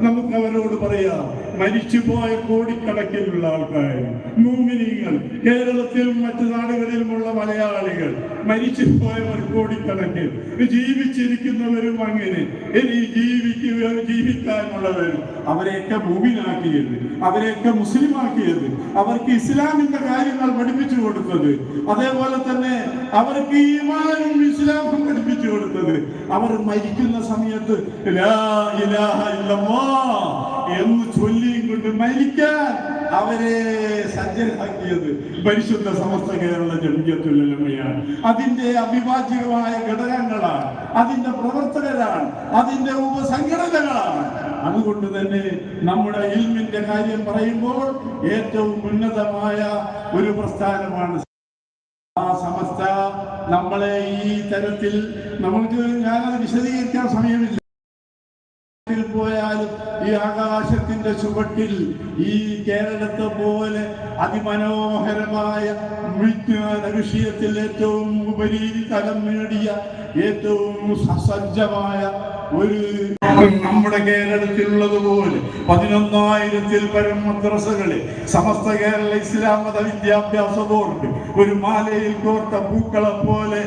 നമുക്ക് അവരോട് പറയാം മരിച്ചുപോയ കോടിക്കണക്കിനുള്ള ആൾക്കാർ മൂമിനിങ്ങൾ കേരളത്തിലും മറ്റു നാടുകളിലുമുള്ള മലയാളികൾ മരിച്ചുപോയവർ കോടിക്കണക്കിൽ ജീവിച്ചിരിക്കുന്നവരും അങ്ങനെ ഇനി ജീവിക്കുക ജീവിക്കാനുള്ളവരും അവരെയൊക്കെ മൂമിനാക്കിയത് അവരെയൊക്കെ മുസ്ലിമാക്കിയത് അവർക്ക് ഇസ്ലാമിന്റെ കാര്യങ്ങൾ പഠിപ്പിച്ചു കൊടുത്തത്. അതേപോലെ തന്നെ അവർക്ക് ഈമാനും ഇസ്ലാമും കൊടുത്തത് അവർ മരിക്കുന്ന സമയത്ത് എന്ന് ചൊല്ലിയും കൊണ്ട് മരിക്കാൻ അവരെ സജ്ജരാക്കിയത് പരിശുദ്ധ സമസ്ത കേരള ജമിയത്തുല്ലമയാണ് അതിന്റെ അവിഭാജ്യമായ ഘടകങ്ങളാണ് അതിന്റെ പ്രവർത്തകരാണ് അതിന്റെ ഉപസംഘടനകളാണ്. അതുകൊണ്ട് തന്നെ നമ്മുടെ ഇൽമിന്റെ കാര്യം പറയുമ്പോൾ ഏറ്റവും ഉന്നതമായ ഒരു പ്രസ്ഥാനമാണ് നമ്മളെ ഈ തരത്തിൽ നമുക്ക് ഞാനത് വിശദീകരിക്കാൻ സമയമില്ല. പോയാലും ഈ ആകാശത്തിന്റെ ചുവട്ടിൽ ഈ കേരളത്തെ പോലെ അതിമനോഹരമായ വിജ്ഞാന വിഷയത്തിൽ ഏറ്റവും ഉപരി തലം നേടിയ ഏറ്റവും സസജ്ജമായ ഒരു നമ്മുടെ കേരളത്തിലുള്ളതുപോലെ പതിനൊന്നായിരത്തിൽ പരം മദ്രസകളിൽ സമസ്ത കേരള ഇസ്ലാം മത വിദ്യാഭ്യാസ ബോർഡ് ഒരു മാലയിൽ കോർത്ത പൂക്കളെ പോലെ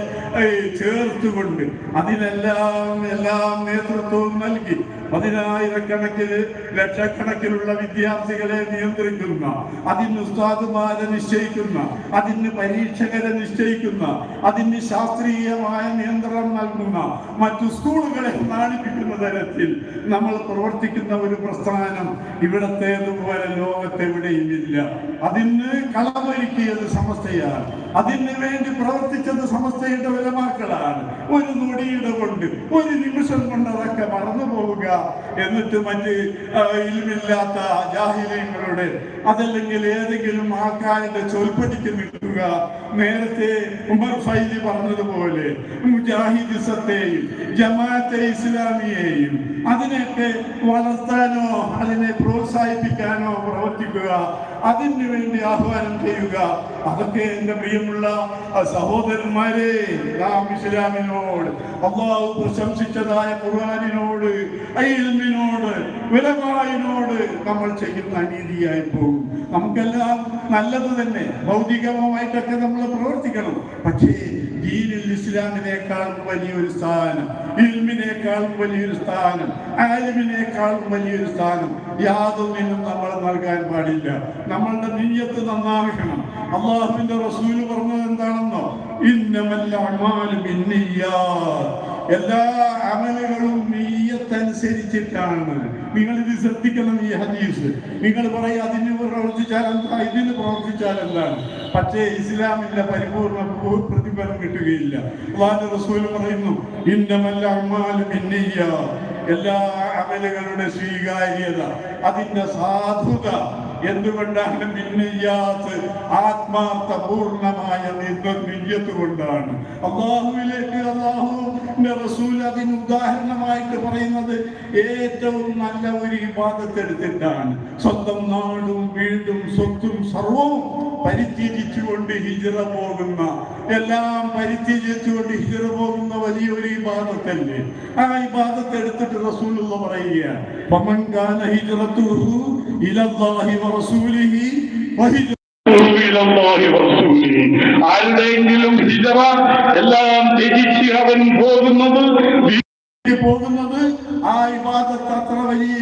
ചേർത്തുകൊണ്ട് അതിനെല്ലാം എല്ലാം നേതൃത്വവും നൽകി പതിനായിരക്കണക്കിന് ലക്ഷക്കണക്കിലുള്ള വിദ്യാർത്ഥികളെ നിയന്ത്രിക്കുന്ന അതിന് ഉസ്താദുമാരെ നിശ്ചയിക്കുന്ന അതിന് പരീക്ഷകരെ നിശ്ചയിക്കുന്ന അതിന് ശാസ്ത്രീയമായ നിയന്ത്രണം നൽകുന്ന മറ്റു സ്കൂളുകളെ നാണിപ്പിക്കുന്ന തരത്തിൽ നമ്മൾ പ്രവർത്തിക്കുന്ന ഒരു പ്രസ്ഥാനം ഇവിടത്തേതുപോലെ ലോകത്തെവിടെയും ഇല്ല അതിന് കളമൊരുക്കിയത് സമസ്തയാണ്. അതിന് വേണ്ടി പ്രവർത്തിച്ചത് സമസ്തയുടെ വിലമാക്കളാണ് ഒരു നൊടിയുടെ കൊണ്ട് ഒരു നിമിഷം കൊണ്ട് അതൊക്കെ മറന്നു പോവുക. എന്നിട്ട് മറ്റ് ഇല്ലാത്ത ജാഹിര്യങ്ങളുടെ അതല്ലെങ്കിൽ ഏതെങ്കിലും ആൾക്കാരുടെ ചൊൽപ്പടിക്ക് നിൽക്കുക. നേരത്തെ ഉമർ ഫൈലി പറഞ്ഞതുപോലെ മുജാഹിദിസത്തെയും ജമാഅത്തെ ഇസ്ലാമിയെയും അതിനെയൊക്കെ വളർത്താനോ അതിനെ പ്രോത്സാഹിപ്പിക്കാനോ പ്രവർത്തിക്കുക. അതിനു വേണ്ടി ആഹ്വാനം ചെയ്യുക. അതൊക്കെ എന്റെ പ്രിയമുള്ള സഹോദരന്മാരെ നാം ഇസ്ലാമിനോട് അള്ളാഹു പ്രശംസിച്ചതായ ഖുർആനിനോട് അയിൽമിനോട് വിലമായിനോട് നമ്മൾ ചെയ്യുന്ന അനീതിയായി പോകും നമുക്കെല്ലാം നല്ലത് തന്നെ. ഭൗതികമായിട്ടൊക്കെ നമ്മൾ പ്രവർത്തിക്കണം. പക്ഷേ ദീനിൽ ഇസ്ലാമിനേക്കാളും വലിയൊരു സ്ഥാനം ഇൽമിനേക്കാളും വലിയൊരു സ്ഥാനം ആലിമിനേക്കാളും വലിയൊരു സ്ഥാനം യാതൊന്നിനും നമ്മൾ നൽകാൻ പാടില്ല. നമ്മളുടെ നീയത്ത് നന്നാകണം. അള്ളാഹുവിന്റെ റസൂൽ പറഞ്ഞത് എന്താണെന്നോ? ഇന്നമല്ല എല്ലാ അമലുകളും നീയത്തനുസരിച്ചിട്ടാണ്. നിങ്ങൾ ഇത് ശ്രദ്ധിക്കണം ഈ ഹദീസ്. നിങ്ങൾ പറയും അതിന് പ്രവർത്തിച്ചാൽ എന്താ? ഇതിന് പ്രവർത്തിച്ചാൽ എന്താണ്? പക്ഷേ ഇസ്ലാമിന്റെ പരിപൂർണ പ്രതിഫലം കിട്ടുകയില്ല. അള്ളാഹുവിന്റെ റസൂൽ പറയുന്നു ഇന്നമല്ല അമാലും എല്ലാ അമലുകളുടെ സ്വീകാര്യത അതിന്റെ സാധുത എന്തുകൊണ്ടാണ് മിന്നയ്യാത്ത് ആത്മാർത്ഥ പൂർണമായ നിയ്യത്ത് കൊണ്ടാണ് അള്ളാഹുവിലേക്ക് അള്ളാഹു റസൂൽ അതിന് ഉദാഹരണമായിട്ട് പറയുന്നത് ഏറ്റവും നല്ല ഒരു ഇബാദത്തെടുത്തിട്ടാണ് സ്വന്തം നാടും വീടും സ്വത്തും സർവവും പരിത്യജിച്ചുകൊണ്ട് ഹിജറ പോകുന്ന എല്ലാം പരിത്യജിച്ചുകൊണ്ട് ഹിജറ പോകുന്ന വലിയൊരു ഇബാദത്തല്ലേ? ആ ഇബാദത്ത് എടുത്തിട്ട് റസൂലുള്ള പറയുകയാണ് ഫമൻ الله ورسوله وهجرة. ആരുടെയെങ്കിലും ഹിജറ എല്ലാം ത്യജിച്ച് അവൻ പോകുന്നത് പോകുന്നത് ആ ഇബാദത്ത് അത്ര വലിയ.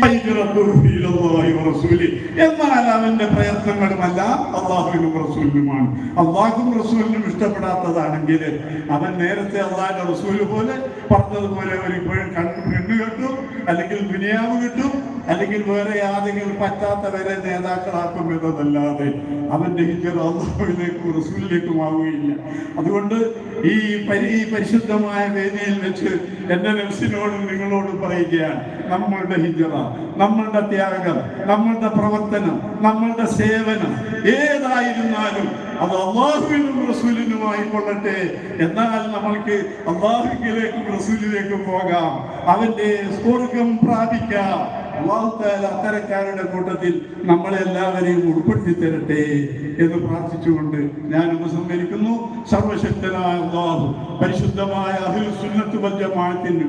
എന്നാൽ അവന്റെ പ്രയത്നങ്ങളുമല്ല അള്ളാഹുവിനും റസൂലിനുമാണ് അള്ളാഹും റസൂലിനും ഇഷ്ടപ്പെടാത്തതാണെങ്കിൽ അവൻ നേരത്തെ അള്ളാഹിന്റെ റസൂൽ പോലെ പറഞ്ഞതുപോലെ ഒരു പെണ്ണ് കിട്ടും അല്ലെങ്കിൽ ദുനിയാവ് കിട്ടും അല്ലെങ്കിൽ വേറെ ആരെങ്കിലും പറ്റാത്തവരെ നേതാക്കളാക്കും എന്നതല്ലാതെ അവന്റെ ഹിജറ അള്ളാഹുവിലേക്കും റസൂലിലേക്കും ആവുകയില്ല അതുകൊണ്ട് ഈ പരി പരിശുദ്ധമായ വേദിയിൽ വെച്ച് എന്റെ നഫ്സിനോടും നിങ്ങളോട് പറയുകയാണ് നമ്മളുടെ ഹിജറ നമ്മളുടെ ത്യാഗം നമ്മളുടെ പ്രവർത്തനം നമ്മളുടെ സേവനം ഏതായിരുന്നാലും അത് അള്ളാഹുവിനും റസൂലിനുമായി കൊള്ളട്ടെ. എന്നാൽ നമ്മൾക്ക് അള്ളാഹുക്കിലേക്കും റസൂലിലേക്കും പോകാം. അവന്റെ സ്വർഗം പ്രാപിക്കാം. അത്തരക്കാരുടെ കൂട്ടത്തിൽ നമ്മളെല്ലാവരെയും ഉൾപ്പെടുത്തി തരട്ടെ എന്ന് പ്രാർത്ഥിച്ചുകൊണ്ട് ഞാൻ ഉപസംഹരിക്കുന്നു. സർവശക്തനായ അള്ളാഹു പരിശുദ്ധമായ അഹിൽ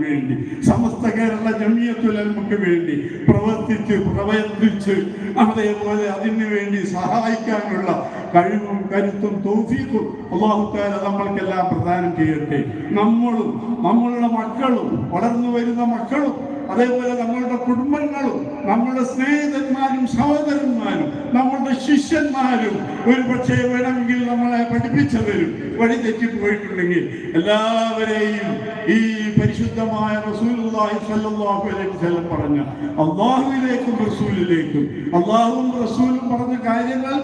വേണ്ടി സമസ്ത കേരള ജമിയത്തുലൽമക്ക് വേണ്ടി പ്രവർത്തിച്ച് പ്രവർത്തിച്ച് അതേപോലെ അതിനു വേണ്ടി സഹായിക്കാനുള്ള കഴിവും കരുത്തും തൗഫീഖും അള്ളാഹുത്താല നമ്മൾക്കെല്ലാം പ്രദാനം ചെയ്യട്ടെ. നമ്മളും നമ്മളുടെ മക്കളും വളർന്നു വരുന്ന മക്കളും അതേപോലെ നമ്മളുടെ കുടുംബങ്ങളും നമ്മളുടെ സ്നേഹിതന്മാരും സഹോദരന്മാരും നമ്മളുടെ ശിഷ്യന്മാരും ഒരു പക്ഷേ വേണമെങ്കിൽ നമ്മളെ പഠിപ്പിച്ചവരും വഴി തെറ്റി പോയിട്ടുണ്ടെങ്കിൽ എല്ലാവരെയും ഈ പരിശുദ്ധമായ റസൂലുള്ളാഹി പറഞ്ഞ അള്ളാഹുവിലേക്കും റസൂലിലേക്കും അള്ളാഹുവും റസൂലും പറഞ്ഞ കാര്യങ്ങൾ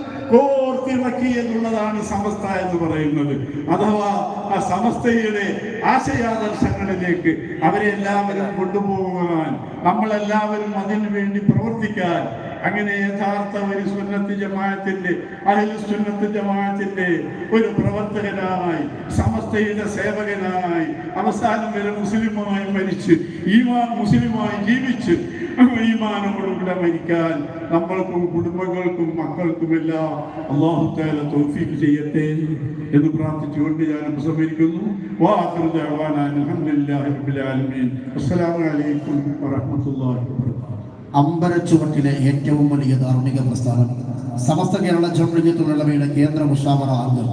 കോർത്തിണക്കി എന്നുള്ളതാണ് സമസ്ത എന്ന് പറയുന്നത്. അഥവാ ആ സമസ്തയുടെ ആശയാദർശങ്ങളിലേക്ക് അവരെ എല്ലാവരും കൊണ്ടുപോകുവാൻ നമ്മളെല്ലാവരും അതിനു വേണ്ടി പ്രവർത്തിക്കാൻ അങ്ങനെ യഥാർത്ഥ ഒരു സുന്നത്ത് ജമാഅത്തിന്റെ അഹിൽ സുന്നത്ത് ജമാഅത്തിന്റെ ഒരു പ്രവർത്തകനായി സമസ്തയുടെ സേവകനായി അവസാനം വരെ മുസ്ലിമായി മരിച്ച് ഈമാൻ മുസ്ലിമായി ജീവിച്ച് ഈമാനോടുകൂടെ മരിക്കാൻ നമ്മൾക്കും കുടുംബങ്ങൾക്കും മക്കൾക്കുമെല്ലാം അള്ളാഹു താല തോഫീക്ക് ചെയ്യട്ടെ എന്ന് പ്രാർത്ഥിച്ചുകൊണ്ട് ഞാൻ ഉപസംഹരിക്കുന്നു. വാഹൃദ അൽഹംദുലില്ലാഹി റബ്ബിൽ ആലമീൻ. അസ്സലാമു അലൈക്കും വറഹ്മത്തുള്ളാഹി അമ്പരച്ചുവട്ടിലെ ഏറ്റവും വലിയ ധാർമ്മിക പ്രസ്ഥാനം സമസ്ത കേരള ജംഇയ്യത്തുൽ ഉലമയുടെ കേന്ദ്ര മുഷാവറ അംഗം